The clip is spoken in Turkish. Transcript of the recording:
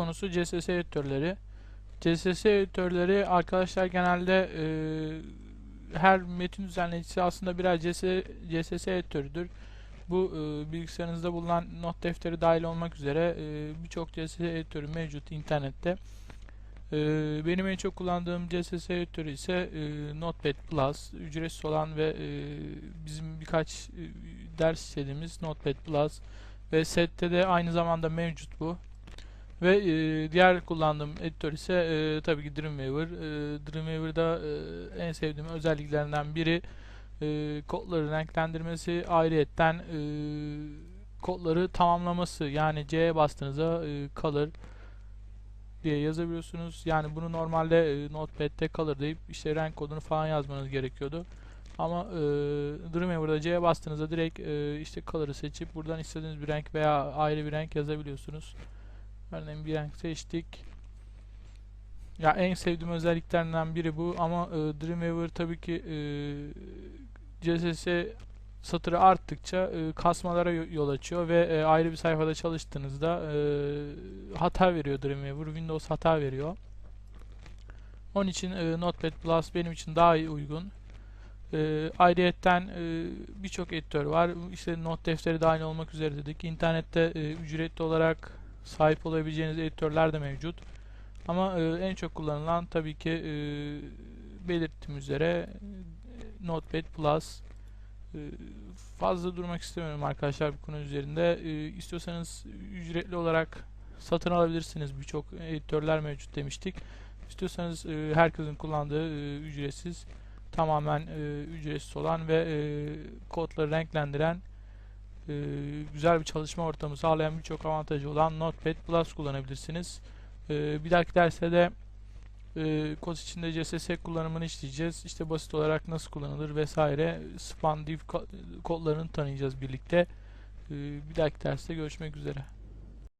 konusu CSS editörleri. CSS editörleri arkadaşlar genelde e, her metin düzenleyicisi aslında birer CS, CSS editörüdür. Bu e, bilgisayarınızda bulunan not defteri dahil olmak üzere e, birçok CSS editörü mevcut internette. E, benim en çok kullandığım CSS editörü ise e, Notepad Plus, ücretsiz olan ve e, bizim birkaç e, ders işlediğimiz Notepad Plus ve sette de aynı zamanda mevcut bu. Ve e, diğer kullandığım editör ise e, tabii ki Dreamweaver. E, Dreamweaver'da e, en sevdiğim özelliklerinden biri e, kodları renklendirmesi, ayrıyetten e, kodları tamamlaması. Yani C'ye bastığınızda e, color diye yazabiliyorsunuz. Yani bunu normalde e, Notepad'de color deyip işte renk kodunu falan yazmanız gerekiyordu. Ama e, Dreamweaver'da C'ye bastığınızda direkt e, işte color'ı seçip buradan istediğiniz bir renk veya ayrı bir renk yazabiliyorsunuz. Örneğin bir renk seçtik. Ya en sevdiğim özelliklerinden biri bu ama e, Dreamweaver tabii ki e, CSS satırı arttıkça e, kasmalara yo- yol açıyor ve e, ayrı bir sayfada çalıştığınızda e, hata veriyor Dreamweaver. Windows hata veriyor. Onun için e, Notepad Plus benim için daha iyi uygun. E, ayrıyetten e, birçok editör var. İşte not defteri dahil olmak üzere dedik. İnternette e, ücretli olarak sahip olabileceğiniz editörler de mevcut. Ama e, en çok kullanılan tabii ki e, belirttiğim üzere e, Notepad Plus. E, fazla durmak istemiyorum arkadaşlar bu konu üzerinde. E, istiyorsanız ücretli olarak satın alabilirsiniz. Birçok editörler mevcut demiştik. İstiyorsanız e, herkesin kullandığı e, ücretsiz tamamen e, ücretsiz olan ve e, kodları renklendiren e, güzel bir çalışma ortamı sağlayan birçok avantajı olan Notepad Plus kullanabilirsiniz. E, bir dahaki derste de e, kod içinde CSS kullanımını işleyeceğiz. İşte basit olarak nasıl kullanılır vesaire span div ko- kodlarını tanıyacağız birlikte. E, bir dahaki derste görüşmek üzere.